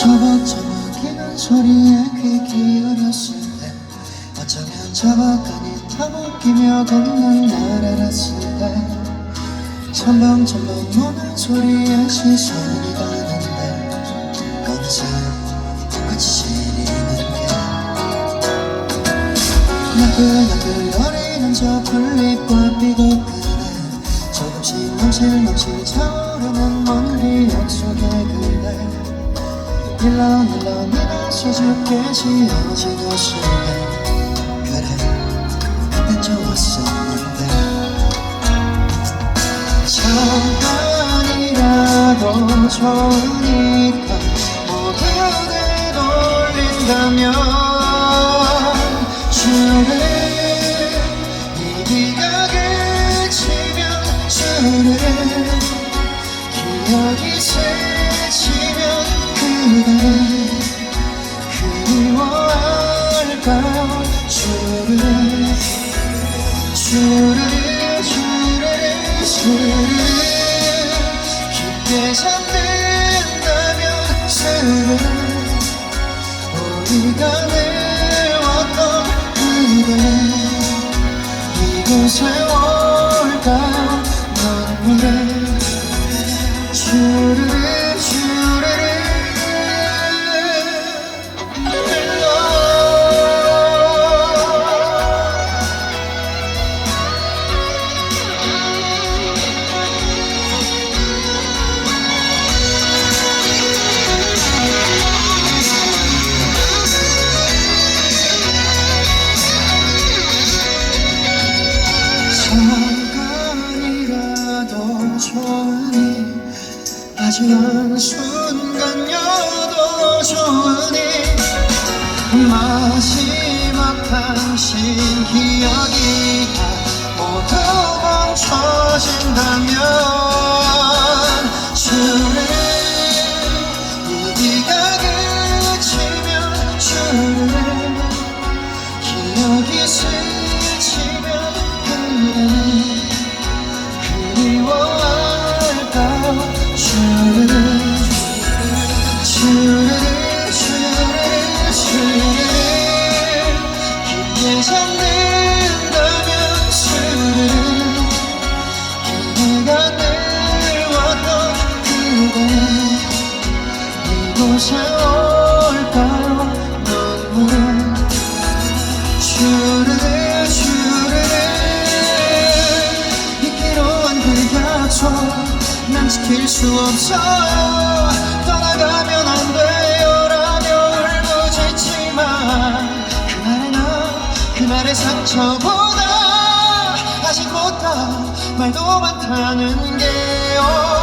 저벅저벅이는 소리에 귀 기울였을 때 어쩌면 저벅하니 타먹기며 걷는 날 알았을 때 첨벙첨벙 우는 소리에 시선이 가는데 어느새 똑같이 시리는 게. 나글나글 거리는 저 풀잎과 삐걱그네. 조금씩 넘실넘실 차오르는 먼 기억 속에 그대 일러 일러 네가 수줍게. 씌워진 옷을. 그래 그땐 좋았었는데. 잠깐이라도 좋으니까. 모두를 돌린다면 주르르 주르르 주르르 깊게 잠든다면 수르르 우리가 외웠던 그대? 이곳에 아주 한순간여도 좋으니 마지막 당신 기억이 다 모두 멈춰진다면 주를 이기가 그치면 주를 기억이 스치면 그대는 그리워 그대 이곳에 올까요? 눈물은 주르르 주르르 있기로 한그 약속 난 지킬 수 없어요. 떠나가면 안 돼요 라며 울부짖지만 그날의 나 그날의 상처보다 아직 못다 말도 많다는 게요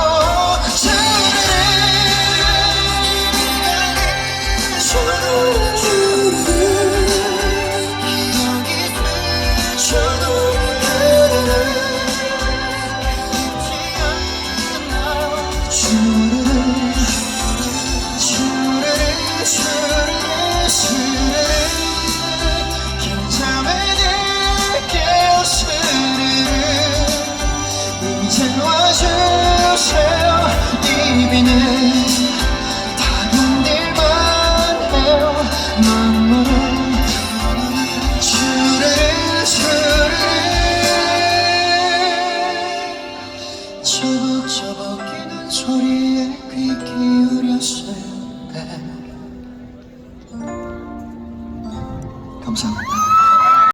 주